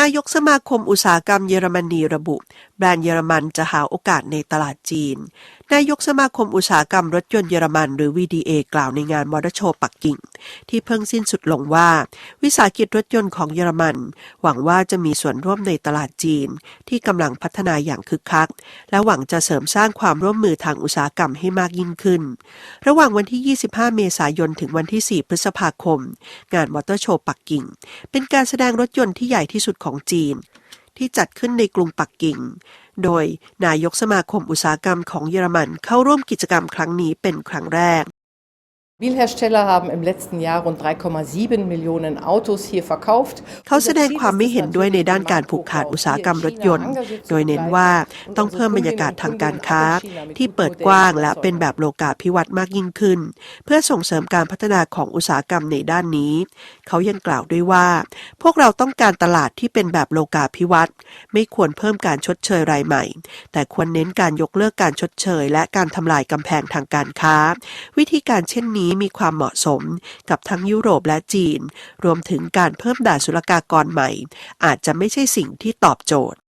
นายกสมาคมอุตสาหกรรมเยอรมนีระบุ แบรนด์เยอรมันจะหาโอกาสในตลาดจีน นายกสมาคมอุตสาหกรรมรถยนต์เยอรมันหรือ VDA กล่าวในงานมอเตอร์โชว์ปักกิ่ง ที่เพิ่งสิ้นสุดลงว่า วิสาหกิจรถยนต์ของเยอรมัน หวังว่าจะมีส่วนร่วมในตลาดจีน ที่กำลังพัฒนาอย่างคึกคัก และหวังจะเสริมสร้างความร่วมมือทางอุตสาหกรรมให้มากยิ่งขึ้น ระหว่างวันที่ 25 เมษายนถึงวันที่ 4 พฤษภาคม งานมอเตอร์โชว์ปักกิ่ง เป็นการแสดงรถยนต์ที่ใหญ่ที่สุดของจีน ที่จัดขึ้นในกรุงปักกิ่งโดยนายกสมาคมอุตสาหกรรมของเยอรมันเข้าร่วมกิจกรรมครั้งนี้เป็นครั้งแรก Bilhersteller haben im letzten Jahr rund 3,7 Millionen Autos hier verkauft. เขาแสดงความไม่เห็นด้วยในด้านการผูกขาดอุตสาหกรรมรถยนต์ โดยเน้นว่าต้องเพิ่มบรรยากาศทางการค้า ที่เปิดกว้างและเป็นแบบโลกาภิวัตน์มากยิ่งขึ้น เพื่อส่งเสริมการพัฒนาของอุตสาหกรรมในด้านนี้ เขายังกล่าวด้วยว่า พวกเราต้องการตลาดที่เป็นแบบโลกาภิวัตน์ไม่ควรเพิ่มการชดเชยรายใหม่ แต่ควรเน้นการยกเลิกการชดเชย และการทำลายกำแพงทางการค้า วิธีการเช่นนี้มีความเหมาะสมกับทั้งยุโรปและจีน รวมถึงการเพิ่มด่านศุลกากรใหม่ อาจจะไม่ใช่สิ่งที่ตอบโจทย์